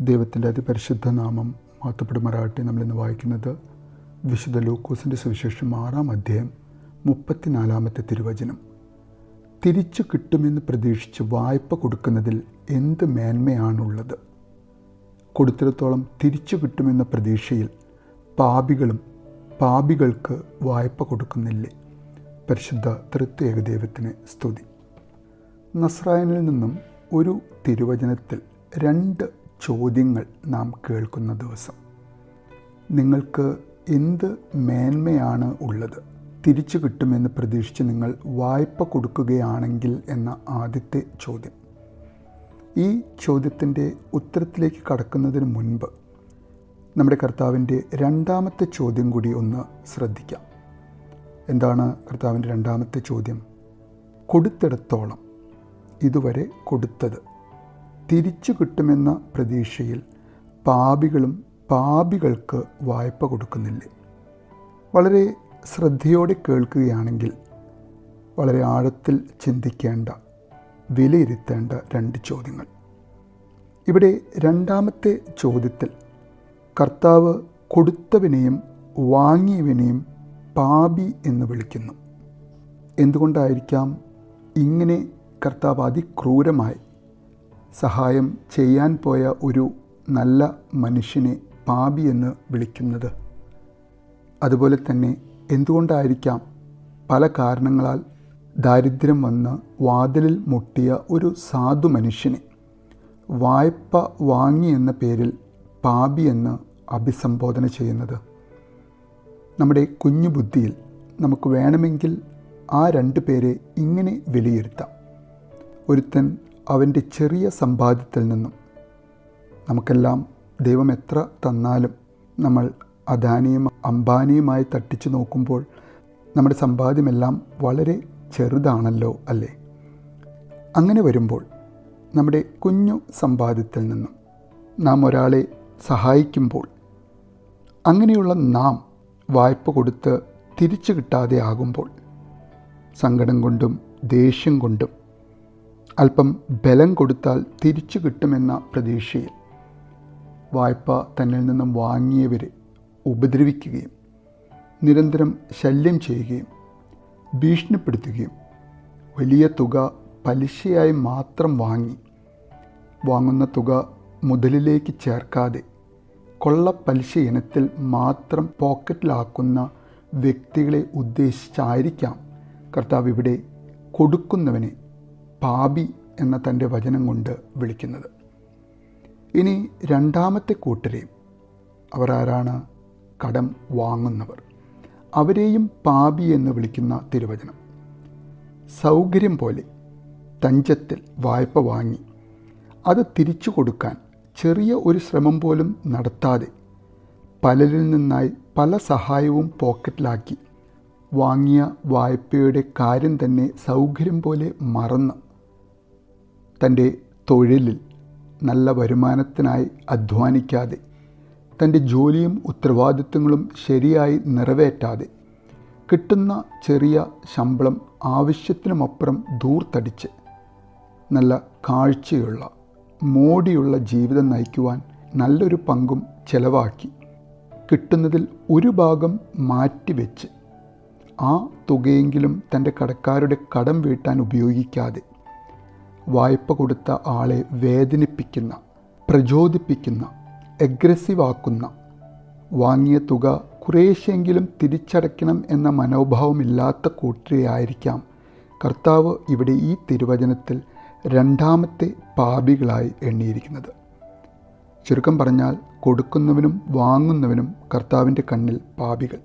ദൈവത്തിന്റെ അതിപരിശുദ്ധ നാമം മാത്തപ്പെടുമാറാകട്ടെ നമ്മളിന്ന് വായിക്കുന്നത് വിശുദ്ധ ലൂക്കോസിന്റെ സുവിശേഷം ആറാം അധ്യായം മുപ്പത്തിനാലാമത്തെ തിരുവചനം. തിരിച്ചു കിട്ടുമെന്ന് പ്രതീക്ഷിച്ച് വായ്പ കൊടുക്കുന്നതിൽ എന്ത് മേന്മയാണുള്ളത്? കൊടുത്തിടത്തോളം തിരിച്ചു കിട്ടുമെന്ന പ്രതീക്ഷയിൽ പാപികളും പാപികൾക്ക് വായ്പ കൊടുക്കുന്നില്ലേ? പരിശുദ്ധ തൃത്വേക ദൈവത്തിന് സ്തുതി. നസ്രായനിൽ നിന്നും ഒരു തിരുവചനത്തിൽ രണ്ട് ചോദ്യങ്ങൾ നാം കേൾക്കുന്ന ദിവസം. നിങ്ങൾക്ക് എന്ത് മേന്മയാണ് ഉള്ളത്? തിരിച്ചു കിട്ടുമെന്ന് പ്രതീക്ഷിച്ച് നിങ്ങൾ വായ്പ കൊടുക്കുകയാണെങ്കിൽ എന്ന ആദ്യത്തെ ചോദ്യം. ഈ ചോദ്യത്തിന്റെ ഉത്തരത്തിലേക്ക് കടക്കുന്നതിന് മുൻപ് നമ്മുടെ കർത്താവിന്റെ രണ്ടാമത്തെ ചോദ്യം കൂടി ഒന്ന് ശ്രദ്ധിക്കാം. എന്താണ് കർത്താവിന്റെ രണ്ടാമത്തെ ചോദ്യം? കൊടുത്തിടത്തോളം. ഇതുവരെ കൊടുത്തത്. തിരിച്ചു കിട്ടുമെന്ന പ്രതീക്ഷയിൽ പാപികളും പാപികൾക്ക് വായ്പ കൊടുക്കുന്നില്ലേ. വളരെ ശ്രദ്ധയോടെ കേൾക്കുകയാണെങ്കിൽ വളരെ ആഴത്തിൽ ചിന്തിക്കേണ്ട വിലയിരുത്തേണ്ട രണ്ട് ചോദ്യങ്ങൾ. ഇവിടെ രണ്ടാമത്തെ ചോദ്യത്തിൽ കർത്താവ് കൊടുത്തവനെയും വാങ്ങിയവനെയും പാപി എന്ന് വിളിക്കുന്നു. എന്തുകൊണ്ടായിരിക്കാം ഇങ്ങനെ കർത്താവ് അതിക്രൂരമായി സഹായം ചെയ്യാൻ പോയ ഒരു നല്ല മനുഷ്യനെ പാപി എന്ന് വിളിക്കുന്നത്. അതുപോലെ തന്നെ എന്തുകൊണ്ടായിരിക്കാം പല കാരണങ്ങളാൽ ദാരിദ്ര്യം വന്ന് വാതിലിൽ മുട്ടിയ ഒരു സാധു മനുഷ്യനെ വായ്പ വാങ്ങി എന്ന പേരിൽ പാപി എന്ന് അഭിസംബോധന ചെയ്യുന്നത്? നമ്മുടെ കുഞ്ഞു ബുദ്ധിയിൽ നമുക്ക് വേണമെങ്കിൽ ആ രണ്ട് പേരെ ഇങ്ങനെ വിലയിരുത്താം. ഒരുത്തൻ അവന്റെ ചെറിയ സമ്പാദ്യത്തിൽ നിന്നും നമുക്കെല്ലാം ദൈവം എത്ര തന്നാലും നമ്മൾ അദാനിയും അംബാനിയുമായി തട്ടിച്ചു നോക്കുമ്പോൾ നമ്മുടെ സമ്പാദ്യമെല്ലാം വളരെ ചെറുതാണല്ലോ അല്ലേ? അങ്ങനെ വരുമ്പോൾ നമ്മുടെ കുഞ്ഞു സമ്പാദ്യത്തിൽ നിന്നും നാം ഒരാളെ സഹായിക്കുമ്പോൾ അങ്ങനെയുള്ള നാം വായ്പ കൊടുത്ത് തിരിച്ചു കിട്ടാതെ ആകുമ്പോൾ സങ്കടം കൊണ്ടും ദേഷ്യം കൊണ്ടും അല്പം ബലം കൊടുത്താൽ തിരിച്ചു കിട്ടുമെന്ന പ്രതീക്ഷയിൽ വായ്പ തന്നിൽ നിന്നും വാങ്ങിയവരെ ഉപദ്രവിക്കുകയും നിരന്തരം ശല്യം ചെയ്യുകയും ഭീഷണിപ്പെടുത്തുകയും വലിയ തുക പലിശയായി മാത്രം വാങ്ങി വാങ്ങുന്ന തുക മുതലിലേക്ക് ചേർക്കാതെ കൊള്ള പലിശ ഇനത്തിൽ മാത്രം പോക്കറ്റിലാക്കുന്ന വ്യക്തികളെ ഉദ്ദേശിച്ചായിരിക്കാം കർത്താവ് ഇവിടെ കൊടുക്കുന്നവനെ പാപി എന്ന തന്റെ വചനം കൊണ്ട് വിളിക്കുന്നത്. ഇനി രണ്ടാമത്തെ കൂട്ടരെയും അവർ ആരാണ്? കടം വാങ്ങുന്നവർ. അവരെയും പാപി എന്ന് വിളിക്കുന്ന തിരുവചനം. സൗകര്യം പോലെ തഞ്ചത്തിൽ വായ്പ വാങ്ങി അത് തിരിച്ചു കൊടുക്കാൻ ചെറിയ ഒരു ശ്രമം പോലും നടത്താതെ പലരിൽ നിന്നായി പല സഹായവും പോക്കറ്റിലാക്കി വാങ്ങിയ വായ്പയുടെ കാര്യം തന്നെ സൗകര്യം പോലെ മറന്ന് തന്റെ തൊഴിലിൽ നല്ല വരുമാനത്തിനായി അധ്വാനിക്കാതെ തന്റെ ജോലിയും ഉത്തരവാദിത്വങ്ങളും ശരിയായി നിറവേറ്റാതെ കിട്ടുന്ന ചെറിയ ശമ്പളം ആവശ്യത്തിനുമപ്പുറം ദൂർത്തടിച്ച് നല്ല കാഴ്ചയുള്ള മോടിയുള്ള ജീവിതം നയിക്കുവാൻ നല്ലൊരു പങ്കും ചെലവാക്കി കിട്ടുന്നതിൽ ഒരു ഭാഗം മാറ്റിവെച്ച് ആ തുകയെങ്കിലും തന്റെ കടക്കാരുടെ കടം വീട്ടാൻ ഉപയോഗിക്കാതെ വായ്പ കൊടുത്ത ആളെ വേദനിപ്പിക്കുന്ന പ്രചോദിപ്പിക്കുന്ന എഗ്രസീവ് ആക്കുന്ന വാങ്ങിയ തുക കുറേശ്ശെങ്കിലും തിരിച്ചടയ്ക്കണം എന്ന മനോഭാവമില്ലാത്ത കൂട്ടരെയായിരിക്കാം കർത്താവ് ഇവിടെ ഈ തിരുവചനത്തിൽ രണ്ടാമത്തെ പാപികളായി എണ്ണിയിരിക്കുന്നത്. ചുരുക്കം പറഞ്ഞാൽ കൊടുക്കുന്നവനും വാങ്ങുന്നവനും കർത്താവിന്റെ കണ്ണിൽ പാപികൾ.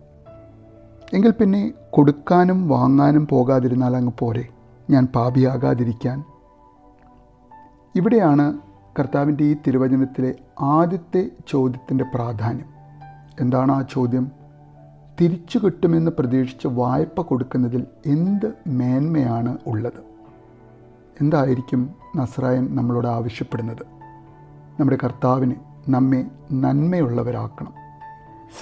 എങ്കിൽ പിന്നെ കൊടുക്കാനും വാങ്ങാനും പോകാതിരുന്നാൽ അങ്ങ് പോരെ. ഞാൻ പാപിയാകാതിരിക്കാൻ ഇവിടെയാണ് കർത്താവിന്റെ ഈ തിരുവചനത്തിലെ ആദ്യത്തെ ചോദ്യത്തിന്റെ പ്രാധാന്യം. എന്താണ് ആ ചോദ്യം? തിരിച്ചു കിട്ടുമെന്ന് പ്രതീക്ഷിച്ച് വായ്പ കൊടുക്കുന്നതിൽ എന്ത് മേന്മയാണ് ഉള്ളത്? എന്തായിരിക്കും നസ്രായൻ നമ്മളോട് ആവശ്യപ്പെടുന്നത്? നമ്മുടെ കർത്താവിന് നമ്മെ നന്മയുള്ളവരാക്കണം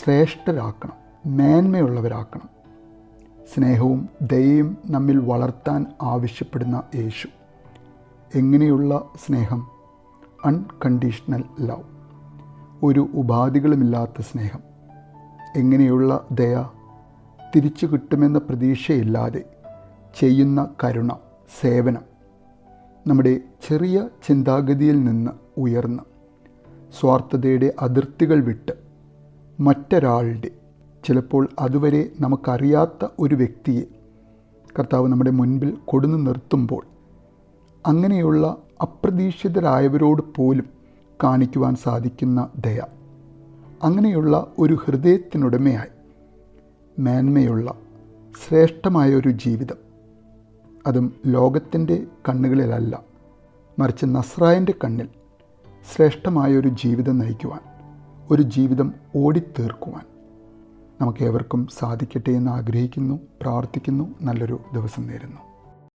ശ്രേഷ്ഠരാക്കണം മേന്മയുള്ളവരാക്കണം. സ്നേഹവും ദയയും നമ്മിൽ വളർത്താൻ ആവശ്യപ്പെടുന്ന യേശു. എങ്ങനെയുള്ള സ്നേഹം? അൺകണ്ടീഷണൽ ലവ് ഒരു ഉപാധികളുമില്ലാത്ത സ്നേഹം. എങ്ങനെയുള്ള ദയ? തിരിച്ചു കിട്ടുമെന്ന പ്രതീക്ഷയില്ലാതെ ചെയ്യുന്ന കരുണ സേവനം. നമ്മുടെ ചെറിയ ചിന്താഗതിയിൽ നിന്ന് ഉയർന്ന് സ്വാർത്ഥതയുടെ അതിർത്തികൾ വിട്ട് മറ്റൊരാളുടെ ചിലപ്പോൾ അതുവരെ നമുക്കറിയാത്ത ഒരു വ്യക്തിയെ കർത്താവ് നമ്മുടെ മുൻപിൽ കൊടുന്നു നിർത്തുമ്പോൾ അങ്ങനെയുള്ള അപ്രതീക്ഷിതരായവരോട് പോലും കാണിക്കുവാൻ സാധിക്കുന്ന ദയ. അങ്ങനെയുള്ള ഒരു ഹൃദയത്തിനുടമയായി മേന്മയുള്ള ശ്രേഷ്ഠമായ ഒരു ജീവിതം. അതും ലോകത്തിന്റെ കണ്ണുകളിലല്ല മറിച്ച് നസ്രായന്റെ കണ്ണിൽ ശ്രേഷ്ഠമായ ഒരു ജീവിതം നയിക്കുവാൻ ഒരു ജീവിതം ഓടിത്തീർക്കുവാൻ നമുക്കേവർക്കും സാധിക്കട്ടെ എന്ന് ആഗ്രഹിക്കുന്നു പ്രാർത്ഥിക്കുന്നു നല്ലൊരു ദിവസം നേരുന്നു.